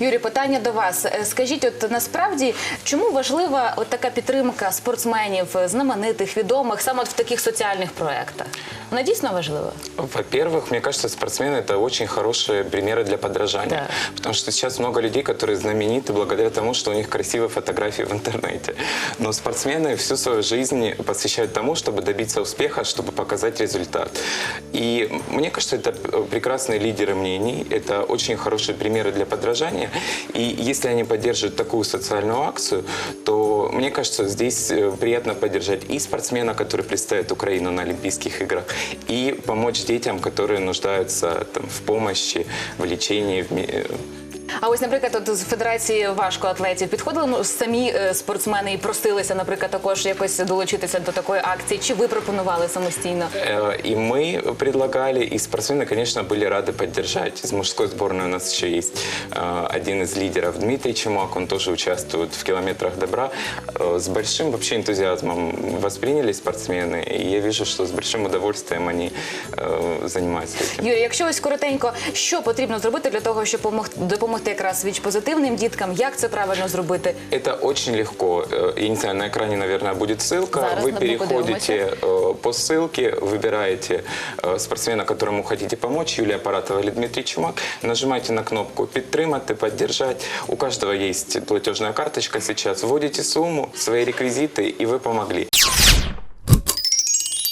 Юрій, питання до вас. Е, Скажіть, от насправді чому важлива от така підтримка спортсменів, е, знаменитих, відомих саме от в таких соціальних проєктах? Вона дійсно важлива? Во-первых, мне кажется, спортсмены это очень хорошие примеры для подражания. Да. Потому что сейчас много людей, которые знамениты благодаря тому, что у них красивые фотографии в интернете. Но спортсмены всю свою жизнь посвящают тому, чтобы добиться успеха, чтобы показать результат. И мне кажется, это прекрасные лидеры мнений, это очень хорошие примеры для подражания. И если они поддерживают такую социальную акцию, то мне кажется, здесь э, приятно поддержать и спортсмена, который представит Украину на Олимпийских играх, и помочь детям, которые нуждаются там, в помощи, в лечении, в, ми- А ось, наприклад, от з Федерації важкоатлетів підходили ну, самі е, спортсмени і просилися, наприклад, також якось долучитися до такої акції. Чи ви пропонували самостійно? Э, И мы предлагали, и спортсмены, конечно, были рады поддержать. Из мужской сборной у нас еще есть э, один из лидеров, Дмитрий Чумак, он тоже участвует в «Километрах добра». Э, С большим вообще энтузиазмом восприняли спортсмены, и я вижу, что с большим удовольствием они э, занимаются этим. Юрій, якщо ось коротенько, що потрібно зробити для того, щоб помог- допомогти якраз віч позитивним діткам? Як це правильно зробити? Это очень легко. Э, Я не знаю, на экране, наверное, будет ссылка. Зараз Вы ми переходите э, по ссылке, выбираете э, спортсмена, которому хотите помочь, Юлия Паратова или Дмитрий Чумак, нажимаете на кнопку «Підтримати», «Поддержать». У каждого есть платежная карточка сейчас. Вводите сумму, свои реквизиты, и вы помогли.